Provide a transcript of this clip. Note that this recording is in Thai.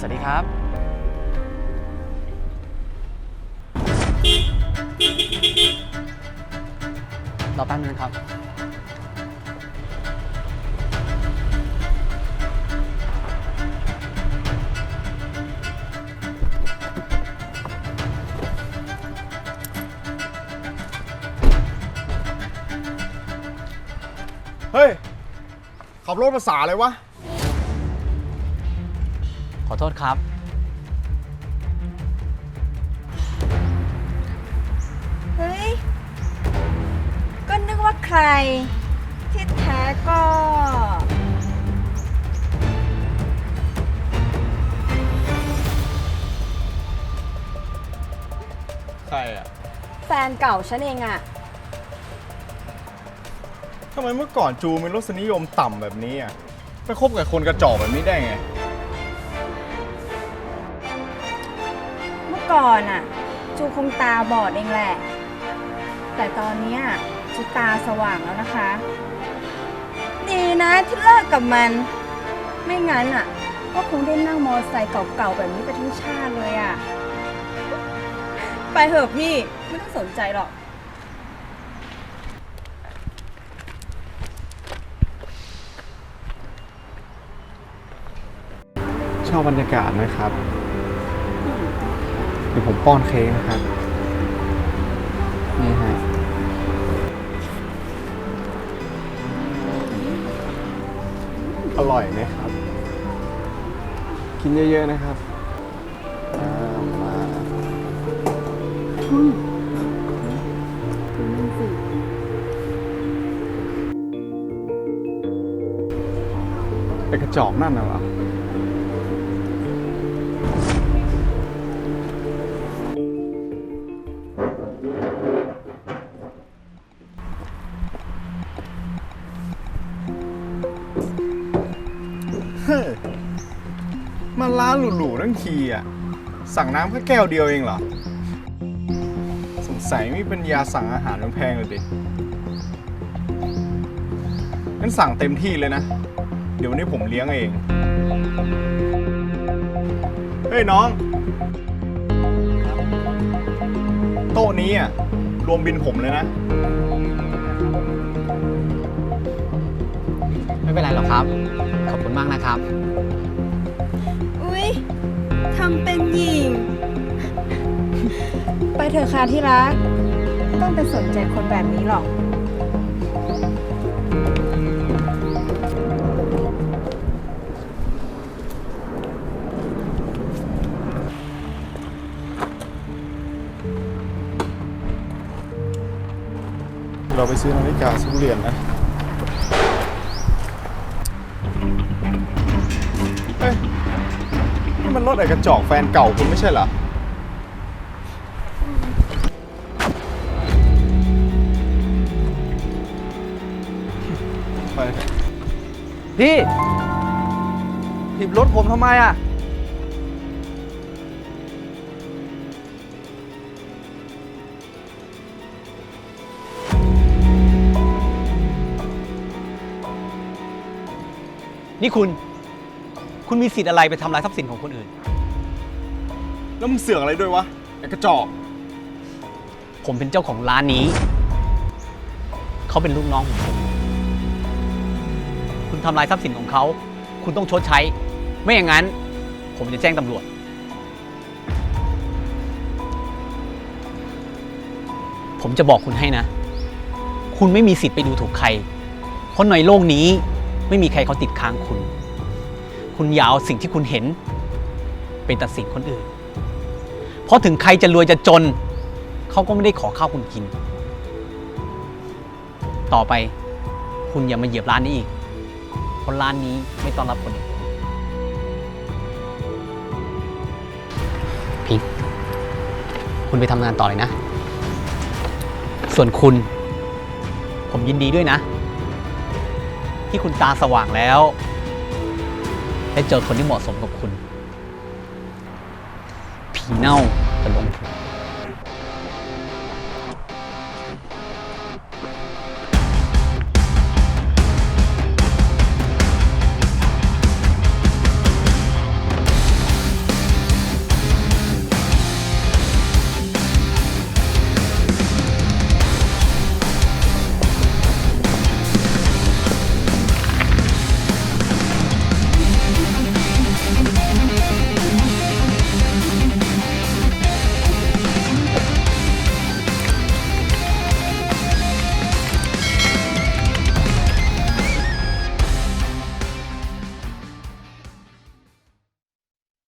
สวัสดีครับ รอแป๊บนึงครับ เฮ้ย ขับรถภาษาอะไรวะ ขอโทษครับ เฮ้ย ก็นึกว่าใคร ที่แท้ก็ ใครอะแฟนเก่าฉันเองอะทำไมเมื่อก่อนจูมีรสนิยมต่ำแบบนี้อะไปคบกับคนกระจอกแบบนี้ได้ไง ก่อนอะจูคงตาบอดเองแหละ แต่ตอนเนี้ยจูตาสว่างแล้วนะคะ ดีนะที่เลิกกับมัน ไม่งั้นอะก็คงได้นั่งมอไซค์เก่าๆแบบนี้ไปทั้งชาติเลยอะไปเถอะพี่ ไม่ต้องสนใจหรอก ชอบบรรยากาศไหมครับ เดี๋ยวผมป้อนเค้กนะครับ นี่ฮะอร่อยไหมครับ กินเยอะๆนะครับอ่ามไอกระจอกนั่นน่ะเหรอ มาร้านหรูๆทั้งทีอะ สั่งน้ำแค่แก้วเดียวเองเหรอ สงสัยไม่เป็นยาสั่งอาหารแพงๆเลยดิงั้นสั่งเต็มที่เลยนะ เดี๋ยววันนี้ผมเลี้ยงเอง เฮ้ยน้อง โต๊ะนี้อะ รวมบินผมเลยนะ ไม่เป็นไรหรอกครับ ขอบคุณมากนะครับ ทำเป็นหญิง ไปเถอะค่ะที่รักไม่ต้องไปสนใจคนแบบนี้หรอก เราไปซื้อนาฬิกาซื้อเหรียญนะ มันรถไอ้กระจอกแฟนเก่าคุณไม่ใช่เหรอ ไปเถอะพี่ถีบรถผมทำไมอะ นี่คุณ คุณมีสิทธิ์อะไรไปทำลายทรัพย์สินของคนอื่น แล้วมึงเสือกอะไรด้วยวะไอ้กระจอก ผมเป็นเจ้าของร้านนี้ เขาเป็นลูกน้องของผม คุณทำลายทรัพย์สินของเขา คุณต้องชดใช้ ไม่อย่างนั้น ผมจะแจ้งตำรวจ ผมจะบอกคุณให้นะ คุณไม่มีสิทธิ์ไปดูถูกใคร เพราะในโลกนี้ไม่มีใครเขาติดค้างคุณ คุณอย่าเอาสิ่งที่คุณเห็น เป็นตัดสินคนอื่น เพราะถึงใครจะรวยจะจน เขาก็ไม่ได้ขอข้าวคุณกิน ต่อไปคุณอย่ามาเหยียบร้านนี้อีกเพราะร้านนี้ไม่ต้อนรับคนอย่างคุณพิงค์คุณไปทำงานต่อเลยนะ ส่วนคุณ ผมยินดีด้วยนะ ที่คุณตาสว่างแล้ว ได้เจอคนที่เหมาะสมกับคุณ ผีเน่าจะลงผุ